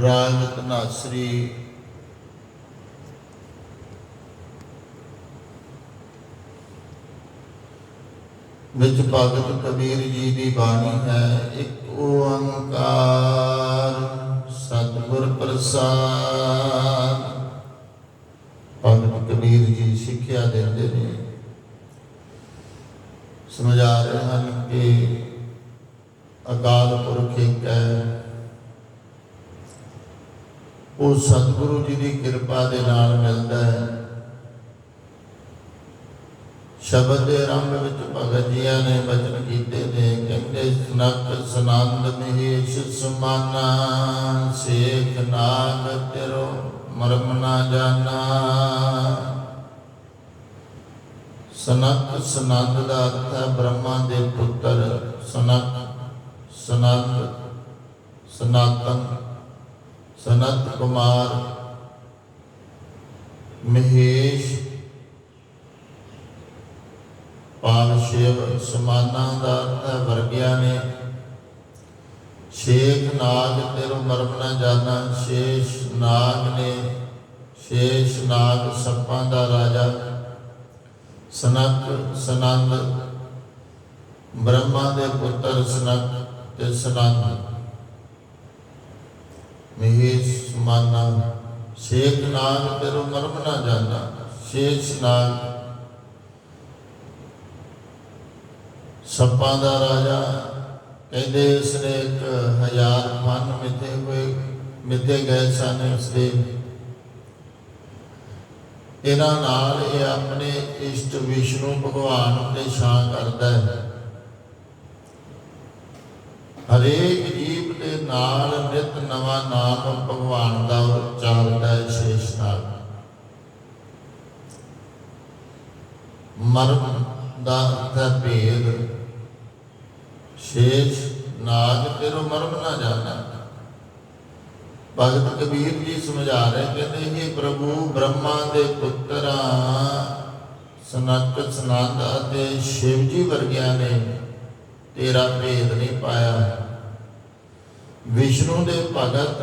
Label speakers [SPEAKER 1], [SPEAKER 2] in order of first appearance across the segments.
[SPEAKER 1] ਰਾਗ ਧਨਾਸਰੀ ਵਿੱਚ ਭਗਤ ਕਬੀਰ ਜੀ ਦੀ ਬਾਣੀ ਹੈ, ਇੱਕ ਓੰਕਾਰ ਸਤਿਗੁਰ ਪ੍ਰਸਾਦ। ਭਗਤ ਕਬੀਰ ਜੀ ਸਿੱਖਿਆ ਦਿੰਦੇ ਨੇ। ਸਮਝਾ ਰਹੇ ਹਨ ਕਿ ਅਕਾਲ ਪੁਰਖ ਇੱਕ ਹੈ ਉਹ ਸਤਿਗੁਰੂ ਜੀ ਦੀ ਕਿਰਪਾ ਦੇ ਨਾਲ ਮਿਲਦਾ ਹੈ। ਸ਼ਬਦ ਦੇ ਆਰੰਭ ਵਿੱਚ ਭਗਤ ਜੀਆਂ ਨੇ ਬਚਨ ਕੀਤੇ ਨੇ, ਕਹਿੰਦੇ ਸਨਕ ਸਨੰਦ ਮਹੇਸ਼ ਸੁਮਾਨਾ, ਸੇਖ ਨਾਗ ਤੇਰੋ ਮਰਮ ਨਾ ਜਾਣਾ। ਸਨਕ ਸਨੰਦ ਦਾ ਅਰਥ ਹੈ ਬ੍ਰਹਮਾ ਦੇ ਪੁੱਤਰ ਸਨਕ ਸਨੰਦ, ਸਨਾਤਨ। ਸਨਤ ਕੁਮਾਰ, ਮਹੇਸ਼, ਪਾਲ ਸ਼ਿਵ ਸਮਾਨਾ ਦਾ ਵਰਗਿਆ ਨੇ। ਸ਼ੇਖ ਨਾਗ ਤੇਰੋ ਮਰਮ ਨਾ ਜਾਣਾ ਸ਼ੇਸ਼ ਨਾਗ ਨੇ, ਸ਼ੇਸ਼ ਨਾਗ ਸੱਪਾਂ ਦਾ ਰਾਜਾ। ਸਨਕ ਸਨੰਦ, ਬ੍ਰਹਮਾ ਦੇ ਪੁੱਤਰ ਸਨਕ ਤੇ ਸਨੰਦ। ਮਹੇਸ਼ ਸਮਾਨਾ, ਸ਼ੇਖ ਨਾਗ ਤੇਰੋ ਮਰਮ ਨਾ ਜਾਣਾ ਸ਼ੇਸ਼ ਨਾਗ ਸੱਪਾਂ ਦਾ ਰਾਜਾ ਕਹਿੰਦੇ ਇਸ ਨੇ ਇੱਕ ਹਜ਼ਾਰ ਮਨ ਮਿੱਥੇ ਹੋਏ, ਮਿੱਥੇ ਗਏ ਸਨ ਇਸ ਦੇ ਇਹਨਾਂ ਨਾਲ ਇਹ ਆਪਣੇ ਇਸ਼ਟ ਵਿਸ਼ਨੂੰ ਭਗਵਾਨ ਉੱਤੇ ਛਾਂ ਕਰਦਾ ਹੈ। ਹਰੇਕ ਨਾਲ ਨਿਤ ਨਵਾਂ ਨਾਮ ਭਗਵਾਨ ਦਾ ਉਚਾਰਦਾ ਹੈ ਸ਼ੇਸ਼ਨਾਗ ਮਰਮ ਦਾ ਅਰਥ ਭੇਦ। ਸ਼ੇਸ਼ ਨਾਗ ਤੇਰੋ ਮਰਮ ਨਾ ਜਾਣਾ। ਭਗਤ ਕਬੀਰ ਜੀ ਸਮਝਾ ਰਹੇ ਕਹਿੰਦੇ ਇਹ ਪ੍ਰਭੂ, ਬ੍ਰਹਮਾ ਦੇ ਪੁੱਤਰਾਂ, ਸਨਕ ਸਨੰਦ ਅਤੇ ਸ਼ਿਵ ਜੀ ਵਰਗਿਆਂ ਨੇ ਤੇਰਾ ਭੇਦ ਨਹੀਂ ਪਾਇਆ। ਵਿਸ਼ਨੂੰ ਦੇ ਭਗਤ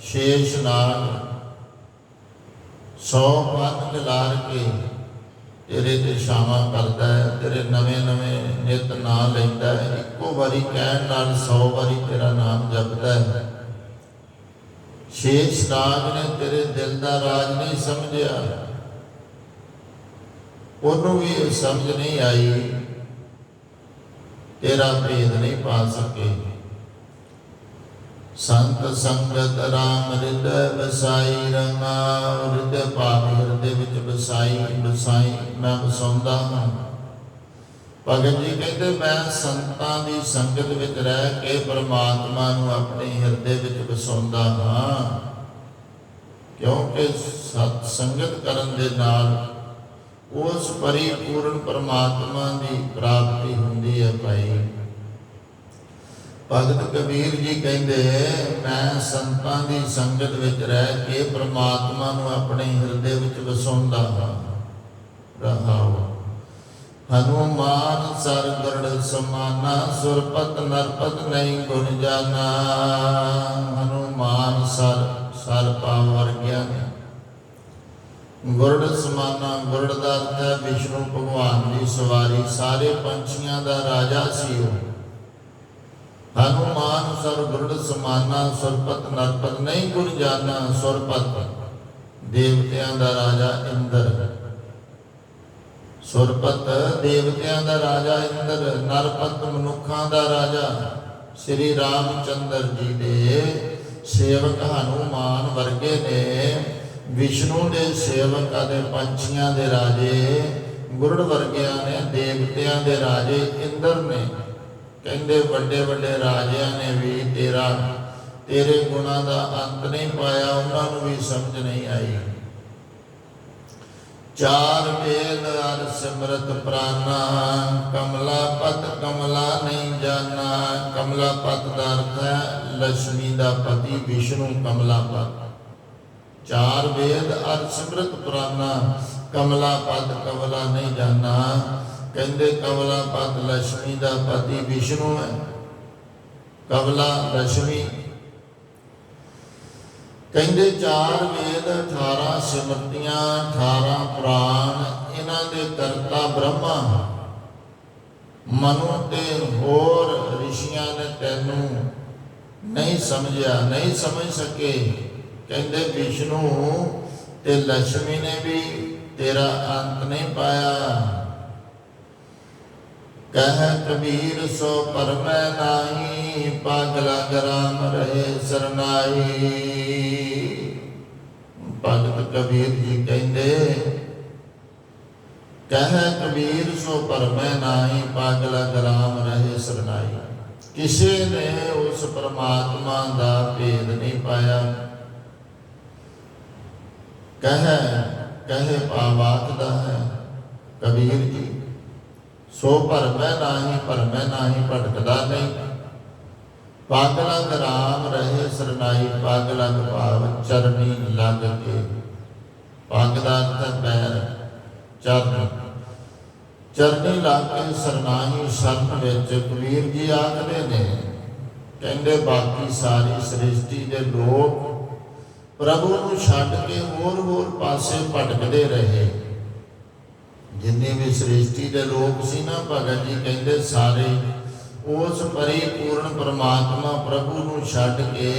[SPEAKER 1] ਸ਼ੇਸ਼ ਨਾਗ ਸੌ ਪੰਨ ਖਿਲਾਰ ਕੇ ਤੇਰੇ ਤੇ ਸ਼ਾਮਾ ਕਰਦਾ ਹੈ, ਤੇਰੇ ਨਵੇਂ ਨਵੇਂ ਨਿਤ ਨਾਂ ਲੈਂਦਾ ਹੈ, ਇੱਕੋ ਵਾਰੀ ਕਹਿਣ ਨਾਲ 100 ਵਾਰੀ ਤੇਰਾ ਨਾਮ ਜਪਦਾ ਹੈ। ਸ਼ੇਸ਼ ਨਾਗ ਨੇ ਤੇਰੇ ਦਿਲ ਦਾ ਰਾਜ ਨਹੀਂ ਸਮਝਿਆ। ਉਹਨੂੰ ਵੀ ਇਹ ਸਮਝ ਨਹੀਂ ਆਈ, ਤੇਰਾ ਭੇਦ ਨਹੀਂ ਪਾ ਸਕੇ। ਸੰਤ ਸੰਗਤ ਰਾਮ ਹਿਰਦੈ ਵਸਾਈ ਰਮਾ ਹਿਰਦੈ ਭਾਵ ਹਿਰਦੇ ਵਿੱਚ ਵਸਾਈ ਵਸਾਈ, ਮੈਂ ਵਸਾਉਂਦਾ ਹਾਂ। ਭਗਤ ਜੀ ਕਹਿੰਦੇ, ਮੈਂ ਸੰਤਾਂ ਦੀ ਸੰਗਤ ਵਿੱਚ ਰਹਿ ਕੇ ਪਰਮਾਤਮਾ ਨੂੰ ਆਪਣੇ ਹਿਰਦੇ ਵਿੱਚ ਵਸਾਉਂਦਾ ਹਾਂ। ਕਿਉਂਕਿ ਸਤ ਸੰਗਤ ਕਰਨ ਦੇ ਨਾਲ ਉਸ ਪਰਿਪੂਰਨ ਪਰਮਾਤਮਾ ਦੀ ਪ੍ਰਾਪਤੀ ਹੁੰਦੀ ਹੈ ਭਾਈ। ਭਗਤ ਕਬੀਰ ਜੀ ਕਹਿੰਦੇ, ਮੈਂ ਸੰਤਾਂ ਦੀ ਸੰਗਤ ਵਿੱਚ ਰਹਿ ਕੇ ਪ੍ਰਮਾਤਮਾ ਨੂੰ ਆਪਣੇ ਹਿਰਦੇ ਵਿੱਚ ਵਸਾਉਂਦਾ ਹਾਂ। ਰਹਾਉ ਹਨੂਮਾਨ ਸਰ ਸਮਾਨਾ, ਸੁਰਪਤ ਨਰਪਤ ਨਹੀਂ ਗੁਣ ਜਾਣਾ ਹਨੂਮਾਨ ਸਰ ਸਰ ਪਾਵ ਵਰਗਿਆ ਗੁਰੜ ਸਮਾਨਾ, ਗੁਰੜ ਦਾ ਅਰਥ ਹੈ ਵਿਸ਼ਨੂੰ ਭਗਵਾਨ ਦੀ ਸਵਾਰੀ, ਸਾਰੇ ਪੰਛੀਆਂ ਦਾ ਰਾਜਾ ਸੀ ਉਹ। ਹਨੂਮਾਨ ਸਰ ਗੁਰੜ ਸਮਾਨਾ ਸੁਰਪਤ ਨਰਪਤ ਨਹੀਂ ਗੁਣ ਜਾਣਾ ਸੁਰਪਤ ਦੇਵਤਿਆਂ ਦਾ ਰਾਜਾ ਇੰਦਰ ਸੁਰਪਤ ਦੇਵਤਿਆਂ ਦਾ ਰਾਜਾ ਇੰਦਰ ਨਰਪਤ ਮਨੁੱਖਾਂ ਦਾ ਰਾਜਾ ਸ੍ਰੀ ਰਾਮਚੰਦਰ ਜੀ ਦੇ ਸੇਵਕ ਹਨੂਮਾਨ ਵਰਗੇ ਨੇ ਵਿਸ਼ਨੂੰ ਦੇ ਸੇਵਕ ਅਤੇ ਪੰਛੀਆਂ ਦੇ ਰਾਜੇ ਗੁਰੜ ਵਰਗਿਆਂ ਨੇ ਦੇਵਤਿਆਂ ਦੇ ਰਾਜੇ ਇੰਦਰ ਨੇ ਕਹਿੰਦੇ ਵੱਡੇ ਵੱਡੇ ਰਾਜਿਆਂ ਨੇ ਵੀ ਤੇਰਾ, ਤੇਰੇ ਗੁਣਾਂ ਦਾ ਅੰਤ ਨਹੀਂ ਪਾਇਆ, ਉਹਨਾਂ ਨੂੰ ਵੀ ਸਮਝ ਨਹੀਂ ਆਈ। ਚਾਰ ਵੇਦ ਅਰ ਸਿਮਰਤ ਪ੍ਰਾਨਾ, ਕਮਲਾ ਪਤ ਕਮਲਾ ਨਹੀਂ ਜਾਣਾ ਕਮਲਾ ਪਤ ਦਾ ਅਰਥ ਹੈ ਲక్ష్ਮੀ ਦਾ ਪਤੀ, ਵਿਸ਼ਨੂੰ ਕਮਲਾ ਪਤ। ਚਾਰ ਵੇਦ ਅਰ ਸਿਮਰਤ ਪ੍ਰਾਨਾ, ਕਮਲਾ ਪਤ ਕਮਲਾ ਨਹੀਂ ਜਾਣਾ ਕਹਿੰਦੇ ਕਮਲਾ ਪਤ ਲక్ష్ਮੀ ਦਾ ਪਤੀ ਵਿਸ਼ਨੂੰ ਹੈ। ਕਮਲਾ ਲక్ష్ਮੀ ਕਹਿੰਦੇ ਚਾਰ ਵੇਦ 18 ਸਿਮਰਤੀਆਂ 18 ਪ੍ਰਾਣ, ਇਹਨਾਂ ਦੇ ਕਰਤਾ ਬ੍ਰਹਮਾ। ਮਨੁ ਤੇ ਹੋਰ ਰਿਸ਼ੀਆਂ ਨੇ ਤੈਨੂੰ ਨਹੀਂ ਸਮਝਿਆ, ਨਹੀਂ ਸਮਝ ਸਕੇ। ਕਹਿੰਦੇ ਵਿਸ਼ਨੂੰ ਤੇ ਲక్ష్ਮੀ ਨੇ ਵੀ ਤੇਰਾ ਅੰਤ ਨਹੀਂ ਪਾਇਆ। ਕਹਿ ਕਬੀਰ ਸੋ ਪਰਮੈ ਨਾਹੀ, ਪਾਗਲਾ ਗਰਾਮ ਰਹੇ ਸਰਨਾਈ ਭਗਤ ਕਬੀਰ ਜੀ ਕਹਿੰਦੇ, ਕਹਿ ਕਬੀਰ ਸੋ ਪਰਮੈ ਨਾਹੀ, ਪਾਗਲਾ ਗਰਾਮ ਰਹੇ ਸਰਨਾਈ ਕਿਸੇ ਨੇ ਉਸ ਪਰਮਾਤਮਾ ਦਾ ਭੇਦ ਨਹੀਂ ਪਾਇਆ। ਕਹਿ, ਕਹੇ ਪਾਵਾਕਦਾ ਹੈ। ਕਬੀਰ ਜੀ ਸੋ ਭਰਮੈ ਨਾਹੀ ਭਰਮੈ ਨਾਹੀ, ਭਟਕਦਾ ਨਹੀਂ। ਪਾਗਲਾ ਰਾਮ ਰਹੇ ਸਰਨਾਈ ਪਾਗਲਾ ਭਾਵ ਚਰਨੀ ਲੱਗ ਕੇ। ਪੱਗ ਦਾ ਪੈਰ ਚਰਨ। ਚਰਨੀ ਲੱਗ ਕੇ ਸਰਨਾਹੀ ਸ਼ਰਨ ਵਿੱਚ ਕਬੀਰ ਜੀ ਆਖਦੇ ਨੇ, ਕਹਿੰਦੇ ਬਾਕੀ ਸਾਰੀ ਸ੍ਰਿਸ਼ਟੀ ਦੇ ਲੋਕ ਪ੍ਰਭੂ ਨੂੰ ਛੱਡ ਕੇ ਹੋਰ ਹੋਰ ਪਾਸੇ ਭਟਕਦੇ ਰਹੇ। ਜਿੰਨੇ ਵੀ ਸ੍ਰਿਸ਼ਟੀ ਦੇ ਲੋਕ ਸੀ ਨਾ ਭਗਤ ਜੀ ਕਹਿੰਦੇ ਸਾਰੇ, ਉਸ ਪਰਿਪੂਰਨ ਪਰਮਾਤਮਾ ਪ੍ਰਭੂ ਨੂੰ ਛੱਡ ਕੇ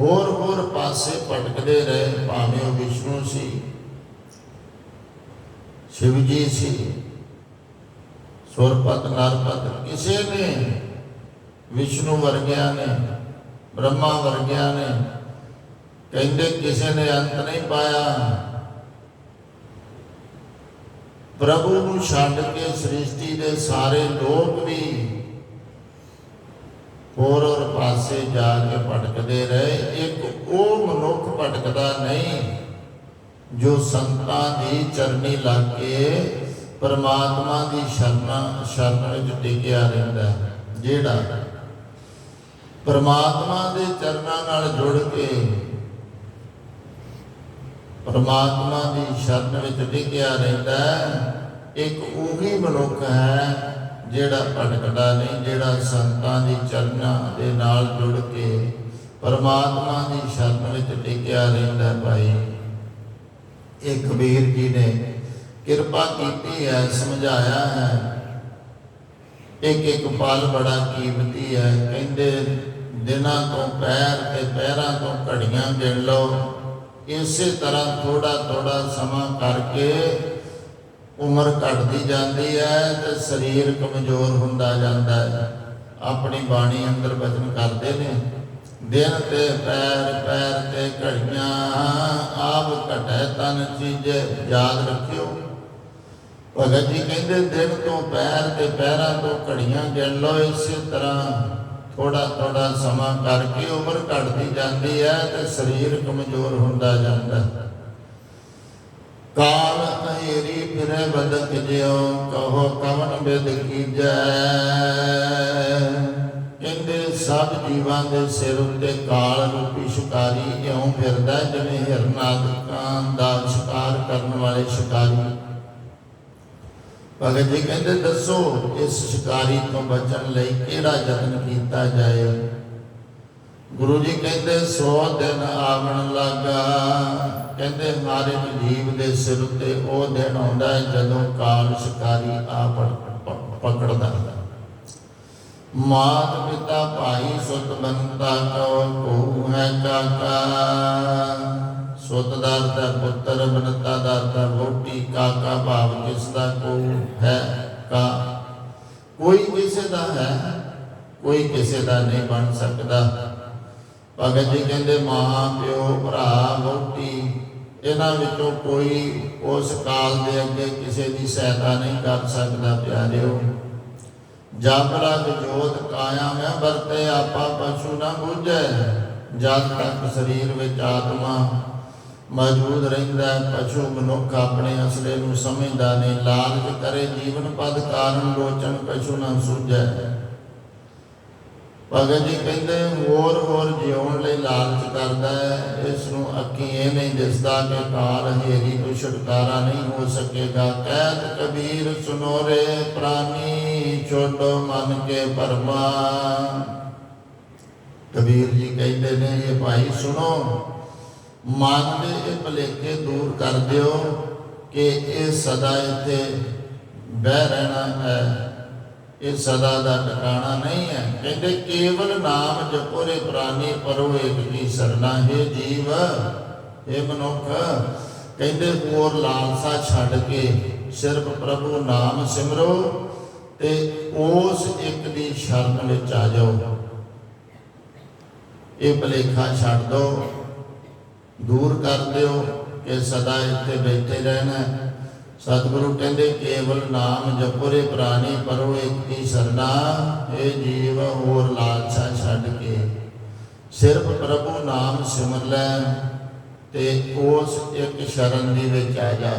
[SPEAKER 1] ਹੋਰ ਹੋਰ ਪਾਸੇ ਭਟਕਦੇ ਰਹੇ, ਭਾਵੇਂ ਉਹ ਵਿਸ਼ਨੂੰ ਸੀ ਸ਼ਿਵ ਜੀ ਸੀ, ਸੁਰਪਤ, ਨਰਪਤ, ਕਿਸੇ ਨੇ ਵਿਸ਼ਨੂੰ ਵਰਗਿਆਂ ਨੇ, ਬ੍ਰਹਮਾ ਵਰਗਿਆਂ ਨੇ, ਕਹਿੰਦੇ ਕਿਸੇ ਨੇ ਅੰਤ ਨਹੀਂ ਪਾਇਆ। ਪ੍ਰਭੂ ਨੂੰ ਛੱਡ ਕੇ ਸ੍ਰਿਸ਼ਟੀ ਦੇ ਸਾਰੇ ਲੋਕ ਵੀ ਹੋਰ ਹੋਰ ਪਾਸੇ ਜਾ ਕੇ ਭਟਕਦੇ ਰਹੇ ਇੱਕ ਉਹ ਮਨੁੱਖ ਭਟਕਦਾ ਨਹੀਂ ਜੋ ਸੰਤਾਂ ਦੀ ਚਰਨੀ ਲੱਗ ਕੇ ਪਰਮਾਤਮਾ ਦੀ ਸ਼ਰਨ ਸ਼ਰਨ ਵਿੱਚ ਟਿਕਿਆ ਰਹਿੰਦਾ ਹੈ। ਜਿਹੜਾ ਪਰਮਾਤਮਾ ਦੇ ਚਰਨਾਂ ਨਾਲ ਜੁੜ ਕੇ ਪਰਮਾਤਮਾ ਦੀ ਸ਼ਰਨ ਵਿੱਚ ਡਿੱਗਿਆ ਰਹਿੰਦਾ ਇੱਕ ਉਹੀ ਮਨੁੱਖ ਹੈ ਜਿਹੜਾ ਭਟਕਦਾ ਨਹੀਂ, ਜਿਹੜਾ ਸੰਤਾਂ ਦੀ ਚਰਨਾਂ ਦੇ ਨਾਲ ਜੁੜ ਕੇ ਪਰਮਾਤਮਾ ਦੀ ਸ਼ਰਨ ਵਿੱਚ ਟਿਕਿਆ ਰਹਿੰਦਾ ਭਾਈ। ਇਹ ਕਬੀਰ ਜੀ ਨੇ ਕਿਰਪਾ ਕੀਤੀ ਹੈ, ਸਮਝਾਇਆ ਹੈ। ਇੱਕ ਇੱਕ ਪਲ ਬੜਾ ਕੀਮਤੀ ਹੈ। ਕਹਿੰਦੇ, ਦਿਨਾਂ ਤੋਂ ਪੈਰ ਤੇ ਪੈਰਾਂ ਤੋਂ ਘੜੀਆਂ ਗਿਣ ਲਓ। ਇਸੇ ਤਰ੍ਹਾਂ ਥੋੜਾ ਥੋੜਾ ਸਮਾਂ ਕਰਕੇ ਉਮਰ ਘਟਦੀ ਜਾਂਦੀ ਹੈ ਤੇ ਸਰੀਰ ਕਮਜ਼ੋਰ ਹੁੰਦਾ ਜਾਂਦਾ ਹੈ। ਆਪਣੀ ਬਾਣੀ ਅੰਦਰ ਬਚਨ ਕਰਦੇ ਨੇ, ਦਿਨ ਤੇ ਪੈਰ ਪੈਰ ਤੇ ਘੜੀਆਂ, ਆਪ ਘਟੈ ਤਨ ਚੀਜ਼, ਯਾਦ ਰੱਖਿਓ। ਭਗਤ ਜੀ ਕਹਿੰਦੇ, ਦਿਨ ਤੋਂ ਪੈਰ ਤੇ ਪੈਰਾਂ ਤੋਂ ਘੜੀਆਂ ਗਿਣ ਲਓ ਇਸੇ ਤਰ੍ਹਾਂ। ਥੋੜਾ ਥੋੜਾ ਸਮਾਂ ਕਰਕੇ ਉਮਰ ਘਟਦੀ ਜਾਂਦੀ ਹੈ ਤੇ ਸਰੀਰ ਕਮਜ਼ੋਰ ਹੁੰਦਾ ਜਾਂਦਾ ਕਾਲ ਅਹੇਰੀ ਫਿਰੇ ਬਦਕ ਜਿਉ, ਕਹੋ ਕਵਨ ਬਿਦ ਕੀਜੈ। ਕਹਿੰਦੇ ਸਭ ਜੀਵਾਂ ਦੇ ਸਿਰ ਉੱਤੇ ਕਾਲ ਰੂਪੀ ਸ਼ਿਕਾਰੀ ਇਉਂ ਫਿਰਦਾ ਹੈ, ਜਿਵੇਂ ਹਿਰਨਾਦਕਾਂ ਦਾ ਸ਼ਿਕਾਰ ਕਰਨ ਵਾਲੇ ਸ਼ਿਕਾਰੀ। ਭਗਤ ਜੀ ਕਹਿੰਦੇ ਦੱਸੋ ਇਸ ਸ਼ਿਕਾਰੀ ਤੋਂ ਬਚਣ ਲਈ ਕਿਹੜਾ ਯਤਨ ਕੀਤਾ ਜਾਏ? ਗੁਰੂ ਜੀ ਕਹਿੰਦੇ 100 ਦਿਨ ਆਵਣ ਲੱਗਾ। ਕਹਿੰਦੇ ਹਰ ਜੀਵ ਦੇ ਸਿਰ ਤੇ ਉਹ ਦਿਨ ਆਉਂਦਾ ਹੈ ਜਦੋਂ ਕਾਲ ਸ਼ਿਕਾਰੀ ਆ ਪੜ- ਪ- ਪਕੜਦਾ ਹੈ ਮਾਤ ਪਿਤਾ ਭਾਈ ਸੁਤ ਬੰਤਾ ਕੋ ਕੋ ਹੈ ਕਾਕਾ। ਸੁਤ ਦਾਤਾ ਪੁੱਤਰ ਬਨਤਾ ਦਾ ਅਰਥ ਕਾਕਾ ਭਾਵ ਕਿਸ ਦਾ ਕੋ ਹੈ ਕਾ ਕੋਈ ਕਿਸੇ ਦਾ ਹੈ, ਕੋਈ ਕਿਸੇ ਦਾ ਨਹੀਂ ਬਣ ਸਕਦਾ। ਭਗਤ ਜੀ ਕਹਿੰਦੇ, ਮਾਂ, ਪਿਓ, ਭਰਾ, ਵੋਟੀ, ਇਹਨਾਂ ਵਿੱਚੋਂ ਕੋਈ ਉਸ ਕਾਲ ਦੇ ਅੱਗੇ ਕਿਸੇ ਦੀ ਸਹਾਇਤਾ ਨਹੀਂ ਕਰ ਸਕਦਾ, ਪਿਆਰਿਓ। ਜਬ ਰਗ ਜੋਤ ਕਾਇਆ ਮੈਂ ਵਰਤੇ ਆਪਾ ਪਸ਼ੂ ਨਾ ਬੁਝੈ। ਜਦ ਤੱਕ ਸਰੀਰ ਵਿੱਚ ਆਤਮਾ ਮੌਜੂਦ ਰਹਿੰਦਾ ਹੈ, ਪਸ਼ੂ ਮਨੁੱਖ ਆਪਣੇ ਅਸਲੇ ਨੂੰ ਸਮਝਦਾ ਨਹੀਂ, ਲਾਲਚ ਕਰੇ, ਜੀਵਨ ਪਦ ਕਾਰਨ ਲੋਚਨ ਪਸ਼ੂ ਨਾ ਸੂਝੈ ਭਗਤ ਜੀ ਕਹਿੰਦੇ, ਹੋਰ ਹੋਰ ਜਿਉਣ ਲਈ ਲਾਲਚ ਕਰਦਾ ਹੈ, ਇਸ ਨੂੰ ਅੱਖੀ ਇਹ ਨਹੀਂ ਦਿਸਦਾ ਕਿ ਕਾਲ ਹੇਰੀ ਤੋਂ ਛੁਟਕਾਰਾ ਨਹੀਂ ਹੋ ਸਕੇਗਾ। ਕਹਿਤ ਕਬੀਰ ਸੁਨੋ ਰੇ ਪ੍ਰਾਨੀ ਛੋਟੋ ਮਨ ਕੇ ਪਰਮਾ। ਕਬੀਰ ਜੀ ਕਹਿੰਦੇ ਨੇ, ਇਹ ਭਾਈ ਸੁਣੋ ਮਨ ਦੇ ਇਹ ਭੁਲੇਖੇ ਦੂਰ ਕਰ ਦਿਓ ਕਿ ਇਹ ਸਦਾ ਇੱਥੇ ਬਹਿ ਰਹਿਣਾ ਹੈ। ਇਹ ਸਦਾ ਦਾ ਟਿਕਾਣਾ ਨਹੀਂ ਹੈ। ਕਹਿੰਦੇ ਕੇਵਲ ਨਾਮ ਜਪੋਰੇ ਪ੍ਰਾਨੀ, ਪਰੋ ਏਕ ਕੀ ਸਰਨਾ, ਹੈ ਜੀਵ ਇਹ ਮਨੁੱਖ। ਕਹਿੰਦੇ ਹੋਰ ਲਾਲਸਾ ਛੱਡ ਕੇ ਸਿਰਫ ਪ੍ਰਭੂ ਨਾਮ ਸਿਮਰੋ ਤੇ ਉਸ ਇੱਕ ਦੀ ਸ਼ਰਨ ਵਿੱਚ ਆ ਜਾਓ। ਇਹ ਭਲੇਖਾ ਛੱਡ ਦਿਓ। ਕਰ ਦਿਓ ਕਿ ਸਦਾ ਇੱਥੇ ਬੈਠੇ ਰਹਿਣਾ ਸਤਿਗੁਰੂ ਕਹਿੰਦੇ, ਕੇਵਲ ਨਾਮ ਜਪੁਰੇ ਪ੍ਰਾਨੀ ਪਰੋ ਇੱਕ ਸਰਨਾ ਇਹ ਜੀਵ ਹੋਰ ਲਾਲਸਾ ਛੱਡ ਕੇ। ਸਿਰਫ ਪ੍ਰਭੂ ਨਾਮ ਸਿਮਰ ਲੈ ਤੇ ਉਸ ਇੱਕ ਸ਼ਰਨ ਦੀ ਵਿੱਚ ਆ ਜਾ।